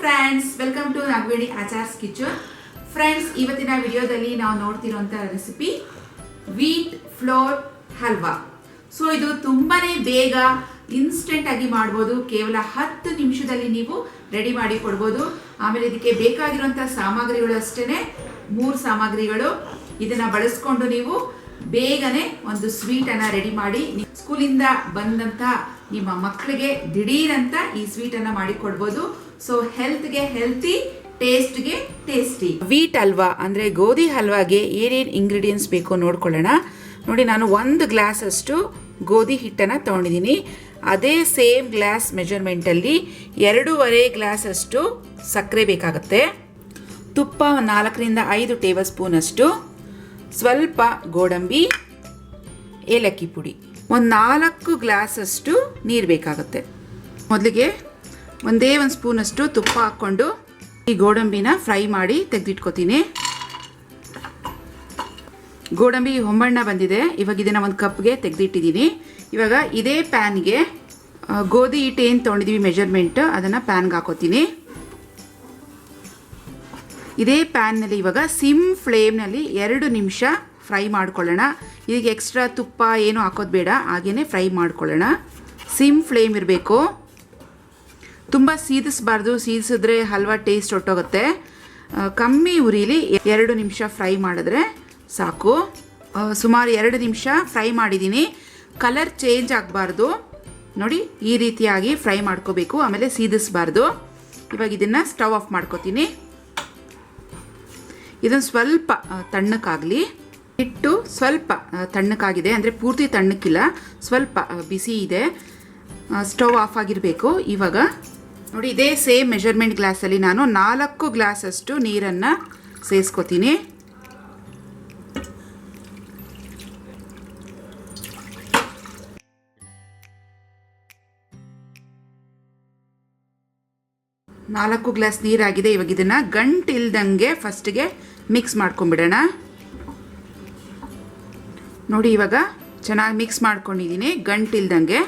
Friends welcome to Nagavedi Achar's kitchen friends ಇವತ್ತಿನ ವಿಡಿಯೋದಲ್ಲಿ ನಾವು ನೋಡ್ತಿರೋಂಥ recipe wheat flour halwa so ಇದು ತುಂಬಾನೇ ಬೇಗ ಇನ್ಸ್ಟೆಂಟ್ ಆಗಿ ಮಾಡ್ಬೋದು. ಕೇವಲ ಹತ್ತು ನಿಮಿಷದಲ್ಲಿ ನೀವು ರೆಡಿ ಮಾಡಿ ಕೊಡ್ಬೋದು. ಆಮೇಲೆ ಇದಕ್ಕೆ ಬೇಕಾಗಿರುವಂಥ ಸಾಮಗ್ರಿಗಳು ಅಷ್ಟೇ ಮೂರು ಸಾಮಗ್ರಿಗಳು. ಇದನ್ನ ಬಳಸ್ಕೊಂಡು ನೀವು ಬೇಗನೆ ಒಂದು ಸ್ವೀಟನ್ನು ರೆಡಿ ಮಾಡಿ. ಸ್ಕೂಲಿಂದ ಬಂದಂತ ನಿಮ್ಮ ಮಕ್ಕಳಿಗೆ ದಿಢೀರಂತ ಈ ಸ್ವೀಟನ್ನು ಅನ್ನ ಮಾಡಿ ಕೊಡ್ಬೋದು ಸೊ ಹೆಲ್ತ್ಗೆ ಹೆಲ್ತಿ ಟೇಸ್ಟ್ಗೆ ಟೇಸ್ಟಿ ವೀಟ್ ಹಲ್ವಾ ಅಂದ್ರೆ ಗೋಧಿ ಹಲ್ವಾಗೆ ಏನೇನು ಇಂಗ್ರೀಡಿಯೆಂಟ್ಸ್ ಬೇಕು ನೋಡ್ಕೊಳ್ಳೋಣ. ನೋಡಿ, ನಾನು ಒಂದು ಗ್ಲಾಸ್ ಅಷ್ಟು ಗೋಧಿ ಹಿಟ್ಟನ್ನು ತೊಗೊಂಡಿದ್ದೀನಿ. ಅದೇ ಸೇಮ್ ಗ್ಲಾಸ್ ಮೆಜರ್ಮೆಂಟಲ್ಲಿ ಎರಡೂವರೆ ಗ್ಲಾಸ್ ಅಷ್ಟು ಸಕ್ಕರೆ ಬೇಕಾಗುತ್ತೆ. ತುಪ್ಪ ನಾಲ್ಕರಿಂದ ಐದು ಟೇಬಲ್ ಸ್ಪೂನಷ್ಟು ಸ್ವಲ್ಪ ಗೋಡಂಬಿ, ಏಲಕ್ಕಿ ಪುಡಿ. ಒಂದು ನಾಲ್ಕು ಗ್ಲಾಸಷ್ಟು ನೀರು ಬೇಕಾಗುತ್ತೆ. ಮೊದಲಿಗೆ ಒಂದೇ ಒಂದು ಸ್ಪೂನಷ್ಟು ತುಪ್ಪ ಹಾಕ್ಕೊಂಡು ಈ ಗೋಡಂಬಿನ ಫ್ರೈ ಮಾಡಿ ತೆಗೆದಿಟ್ಕೋತೀನಿ. ಗೋಡಂಬಿ ಹೊಂಬಣ್ಣ ಬಂದಿದೆ. ಇವಾಗ ಇದನ್ನು ಒಂದು ಕಪ್ಗೆ ತೆಗೆದಿಟ್ಟಿದ್ದೀನಿ ಇವಾಗ ಇದೇ ಪ್ಯಾನ್ಗೆ ಗೋಧಿ ಹಿಟ್ಟು ಏನು ತೊಗೊಂಡಿದ್ದೀವಿ ಮೆಜರ್ಮೆಂಟ್ ಅದನ್ನು ಪ್ಯಾನ್ಗೆ ಹಾಕೋತೀನಿ. ಇದೇ ಪ್ಯಾನ್ನಲ್ಲಿ ಇವಾಗ ಸಿಮ್ ಫ್ಲೇಮ್ನಲ್ಲಿ ಎರಡು ನಿಮಿಷ ಫ್ರೈ ಮಾಡ್ಕೊಳ್ಳೋಣ. ಇದಕ್ಕೆ ಎಕ್ಸ್ಟ್ರಾ ತುಪ್ಪ ಏನು ಹಾಕೋದು ಬೇಡ ಹಾಗೆಯೇ ಫ್ರೈ ಮಾಡ್ಕೊಳ್ಳೋಣ. ಸಿಮ್ ಫ್ಲೇಮ್ ಇರಬೇಕು. ತುಂಬ ಸೀದಿಸಬಾರ್ದು ಸೀದಿಸಿದ್ರೆ ಹಲ್ವಾ ಟೇಸ್ಟ್ ಹೊಟ್ಟೋಗುತ್ತೆ ಕಮ್ಮಿ ಉರಿಲಿ ಎರಡು ನಿಮಿಷ ಫ್ರೈ ಮಾಡಿದ್ರೆ ಸಾಕು. ಸುಮಾರು ಎರಡು ನಿಮಿಷ ಫ್ರೈ ಮಾಡಿದ್ದೀನಿ ಕಲರ್ ಚೇಂಜ್ ಆಗಬಾರ್ದು. ನೋಡಿ, ಈ ರೀತಿಯಾಗಿ ಫ್ರೈ ಮಾಡ್ಕೋಬೇಕು. ಆಮೇಲೆ ಸೀದಿಸಬಾರ್ದು ಇವಾಗ ಇದನ್ನು ಸ್ಟವ್ ಆಫ್ ಮಾಡ್ಕೋತೀನಿ. ಇದನ್ನು ಸ್ವಲ್ಪ ತಣ್ಣಕ್ಕಾಗಲಿ. ಹಿಟ್ಟು ಸ್ವಲ್ಪ ತಣ್ಣಕ್ಕಾಗಿದೆ. ಅಂದರೆ ಪೂರ್ತಿ ತಣ್ಣಕ್ಕಿಲ್ಲ. ಸ್ವಲ್ಪ ಬಿಸಿ ಇದೆ. ಸ್ಟವ್ ಆಫ್ ಆಗಿರಬೇಕು. ಇವಾಗ ನೋಡಿ, ಇದೇ ಸೇಮ್ ಮೆಷರ್ಮೆಂಟ್ ಗ್ಲಾಸಲ್ಲಿ ನಾನು ನಾಲ್ಕು ಗ್ಲಾಸಷ್ಟು ನೀರನ್ನು ಸೇರಿಸ್ಕೊತೀನಿ ನಾಲ್ಕು ಗ್ಲಾಸ್ ನೀರಾಗಿದೆ, ಇವಾಗ ಇದನ್ನು ಗಂಟು ಇಲ್ದಂಗೆ ಫಸ್ಟಿಗೆ ಮಿಕ್ಸ್ ಮಾಡ್ಕೊಂಬಿಡೋಣ. ನೋಡಿ, ಇವಾಗ ಚೆನ್ನಾಗಿ ಮಿಕ್ಸ್ ಮಾಡ್ಕೊಂಡಿದ್ದೀನಿ ಗಂಟು ಇಲ್ದಂಗೆ.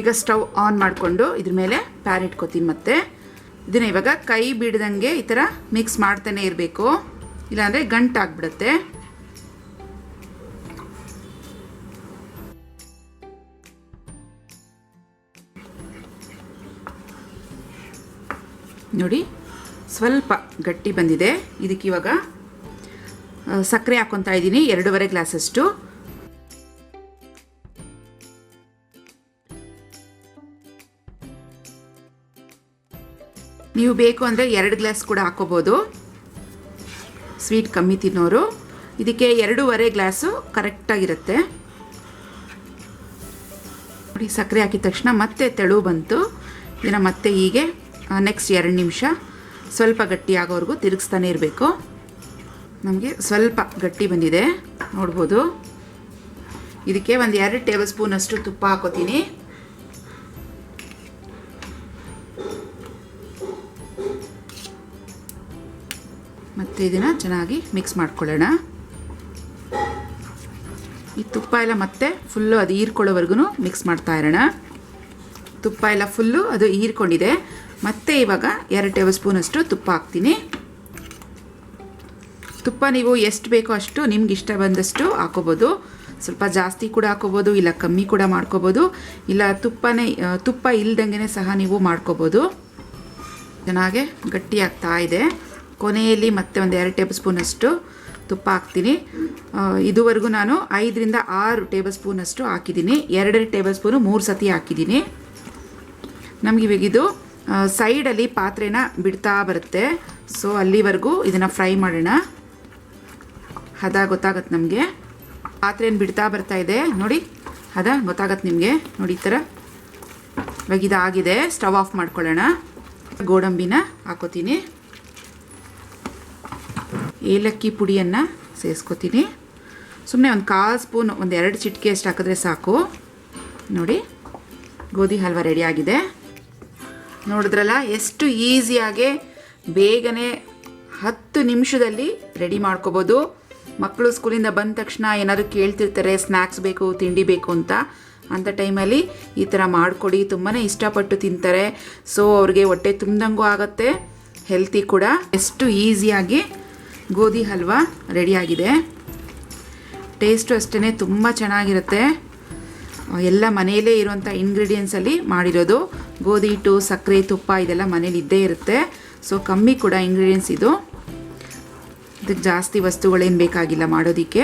ಈಗ ಸ್ಟವ್ ಆನ್ ಮಾಡಿಕೊಂಡು ಇದ್ರ ಮೇಲೆ ಪ್ಯಾನ್ ಇಟ್ಕೋತೀನಿ ಮತ್ತೆ. ಇದನ್ನ ಇವಾಗ ಕೈ ಬಿಡ್ದಂಗೆ ಈ ಥರ ಮಿಕ್ಸ್ ಮಾಡ್ತಾನೆ ಇರಬೇಕು. ಇಲ್ಲಾಂದರೆ ಗಂಟಾಗ್ಬಿಡುತ್ತೆ ನೋಡಿ, ಸ್ವಲ್ಪ ಗಟ್ಟಿ ಬಂದಿದೆ. ಇದಕ್ಕೆ ಇವಾಗ ಸಕ್ಕರೆ ಹಾಕ್ಕೊತಾ ಇದ್ದೀನಿ, ಎರಡೂವರೆ ಗ್ಲಾಸಷ್ಟು. ನೀವು ಬೇಕು ಅಂದರೆ ಎರಡು ಗ್ಲಾಸ್ ಕೂಡ ಹಾಕೋಬೋದು. ಸ್ವೀಟ್ ಕಮ್ಮಿ ತಿನ್ನೋರು. ಇದಕ್ಕೆ ಎರಡೂವರೆ ಗ್ಲಾಸು ಕರೆಕ್ಟಾಗಿರುತ್ತೆ ನೋಡಿ, ಸಕ್ಕರೆ ಹಾಕಿದ ತಕ್ಷಣ ಮತ್ತೆ ತೆಳು ಬಂತು. ಇದನ್ನು ಮತ್ತೆ ಹೀಗೆ ನೆಕ್ಸ್ಟ್ ಎರಡು ನಿಮಿಷ ಸ್ವಲ್ಪ ಗಟ್ಟಿ ಆಗೋವರೆಗೂ ತಿರುಗಿಸ್ತಾನೆ ಇರಬೇಕು. ನಮಗೆ ಸ್ವಲ್ಪ ಗಟ್ಟಿ ಬಂದಿದೆ. ನೋಡ್ಬೋದು. ಇದಕ್ಕೆ ಒಂದು ಎರಡು ಟೇಬಲ್ ಸ್ಪೂನಷ್ಟು ತುಪ್ಪ ಹಾಕೋತೀನಿ. ಮತ್ತು ಇದನ್ನು ಚೆನ್ನಾಗಿ ಮಿಕ್ಸ್ ಮಾಡ್ಕೊಳ್ಳೋಣ. ಈ ತುಪ್ಪ ಎಲ್ಲ ಮತ್ತೆ ಫುಲ್ಲು ಅದು ಹೀರ್ಕೊಳ್ಳೋವರೆಗೂ ಮಿಕ್ಸ್ ಮಾಡ್ತಾ ಇರೋಣ. ತುಪ್ಪ ಎಲ್ಲ ಫುಲ್ಲು ಅದು ಹೀರ್ಕೊಂಡಿದೆ. ಮತ್ತೆ ಇವಾಗ ಎರಡು ಟೇಬಲ್ ಸ್ಪೂನಷ್ಟು ತುಪ್ಪ ಹಾಕ್ತೀನಿ. ತುಪ್ಪ ನೀವು ಎಷ್ಟು ಬೇಕೋ ಅಷ್ಟು ನಿಮ್ಗೆ ಇಷ್ಟ ಬಂದಷ್ಟು ಹಾಕೋಬೋದು. ಸ್ವಲ್ಪ ಜಾಸ್ತಿ ಕೂಡ ಹಾಕೋಬೋದು, ಇಲ್ಲ ಕಮ್ಮಿ ಕೂಡ ಮಾಡ್ಕೋಬೋದು. ಇಲ್ಲ ತುಪ್ಪನೇ ತುಪ್ಪ ಇಲ್ದಂಗೆ ಸಹ ನೀವು ಮಾಡ್ಕೋಬೋದು. ಚೆನ್ನಾಗೆ ಗಟ್ಟಿ ಆಗ್ತಾ ಇದೆ. ಕೊನೆಯಲ್ಲಿ ಮತ್ತೆ ಒಂದು ಎರಡು ಟೇಬಲ್ ಸ್ಪೂನಷ್ಟು ತುಪ್ಪ ಹಾಕ್ತೀನಿ. ಇದುವರೆಗೂ ನಾನು ಐದರಿಂದ ಆರು ಟೇಬಲ್ ಸ್ಪೂನಷ್ಟು ಹಾಕಿದ್ದೀನಿ. ಎರಡೆರಡು ಟೇಬಲ್ ಸ್ಪೂನು ಮೂರು ಸತಿ ಹಾಕಿದ್ದೀನಿ. ನಮಗೆ ಇವಾಗ ಇದು ಸೈಡಲ್ಲಿ ಪಾತ್ರೆನ ಬಿಡ್ತಾ ಬರುತ್ತೆ. ಸೊ ಅಲ್ಲಿವರೆಗೂ ಇದನ್ನು ಫ್ರೈ ಮಾಡೋಣ. ಹದ ಗೊತ್ತಾಗತ್ತೆ ನಮಗೆ. ಪಾತ್ರೆನ ಬಿಡ್ತಾ ಬರ್ತಾ ಇದೆ. ನೋಡಿ, ಹದ ಗೊತ್ತಾಗತ್ತೆ ನಿಮಗೆ. ನೋಡಿ, ಈ ಥರ. ಇವಾಗ ಇದಾಗಿದೆ. ಸ್ಟವ್ ಆಫ್ ಮಾಡ್ಕೊಳ್ಳೋಣ. ಗೋಡಂಬಿನ ಹಾಕೋತೀನಿ. ಏಲಕ್ಕಿ ಪುಡಿಯನ್ನು ಸೇರಿಸ್ಕೋತೀನಿ ಸುಮ್ಮನೆ ಒಂದು ಕಾಲು ಸ್ಪೂನ್, ಒಂದು ಎರಡು ಚಿಟಿಕೆ ಅಷ್ಟು ಹಾಕಿದ್ರೆ ಸಾಕು. ನೋಡಿ, ಗೋಧಿ ಹಲ್ವಾ ರೆಡಿಯಾಗಿದೆ ನೋಡಿದ್ರಲ್ಲ, ಎಷ್ಟು ಈಸಿಯಾಗೆ ಬೇಗನೆ ಹತ್ತು ನಿಮಿಷದಲ್ಲಿ ರೆಡಿ ಮಾಡ್ಕೋಬೋದು. ಮಕ್ಕಳು ಸ್ಕೂಲಿಂದ ಬಂದ ತಕ್ಷಣ ಏನಾದರೂ ಕೇಳ್ತಿರ್ತಾರೆ ಸ್ನ್ಯಾಕ್ಸ್ ಬೇಕು, ತಿಂಡಿ ಬೇಕು ಅಂತ. ಅಂಥ ಟೈಮಲ್ಲಿ ಈ ಥರ ಮಾಡಿಕೊಡಿ ತುಂಬಾ ಇಷ್ಟಪಟ್ಟು ತಿಂತಾರೆ. ಸೊ ಅವ್ರಿಗೆ ಹೊಟ್ಟೆ ತುಂಬ್ದಂಗೂ ಆಗುತ್ತೆ ಹೆಲ್ತಿ ಕೂಡ. ಎಷ್ಟು ಈಸಿಯಾಗಿ ಗೋಧಿ ಹಲ್ವಾ ರೆಡಿಯಾಗಿದೆ. ಟೇಸ್ಟು ಅಷ್ಟೇ ತುಂಬ ಚೆನ್ನಾಗಿರುತ್ತೆ. ಎಲ್ಲ ಮನೆಯಲ್ಲೇ ಇರುವಂಥ ಇಂಗ್ರೀಡಿಯೆಂಟ್ಸಲ್ಲಿ ಮಾಡಿರೋದು. ಗೋಧಿ, ಹಿಟ್ಟು, ಸಕ್ಕರೆ, ತುಪ್ಪ ಇದೆಲ್ಲ ಮನೇಲಿ ಇದ್ದೇ ಇರುತ್ತೆ. ಸೊ ಕಮ್ಮಿ ಕೂಡ ಇಂಗ್ರೀಡಿಯೆಂಟ್ಸ್ ಇದು. ಇದಕ್ಕೆ ಜಾಸ್ತಿ ವಸ್ತುಗಳೇನು ಬೇಕಾಗಿಲ್ಲ ಮಾಡೋದಕ್ಕೆ.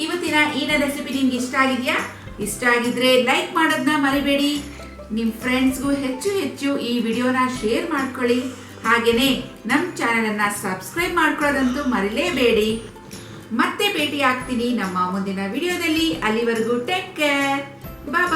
ಇವತ್ತಿನ ಈನ ರೆಸಿಪಿ ನಿಮ್ಗೆ ಇಷ್ಟ ಆಗಿದೆಯಾ? ಇಷ್ಟ ಆಗಿದ್ರೆ ಲೈಕ್ ಮಾಡೋದನ್ನ ಮರಿಬೇಡಿ. ನಿಮ್ಮ ಫ್ರೆಂಡ್ಸ್ಗೂ ಹೆಚ್ಚು ಹೆಚ್ಚು ಈ ವಿಡಿಯೋನ ಶೇರ್ ಮಾಡ್ಕೊಳ್ಳಿ. ಹಾಗೆಯೇ ನಮ್ಮ ಚಾನಲನ್ನು ಸಬ್ಸ್ಕ್ರೈಬ್ ಮಾಡ್ಕೊಳ್ಳೋದಂತೂ ಮರಿಲೇಬೇಡಿ. ಮತ್ತೆ ಭೇಟಿ ಆಗ್ತೀನಿ ನಮ್ಮ ಮುಂದಿನ ವಿಡಿಯೋದಲ್ಲಿ. ಅಲ್ಲಿವರೆಗೂ ಟೇಕ್ ಕೇರ್ ಬಾಯ್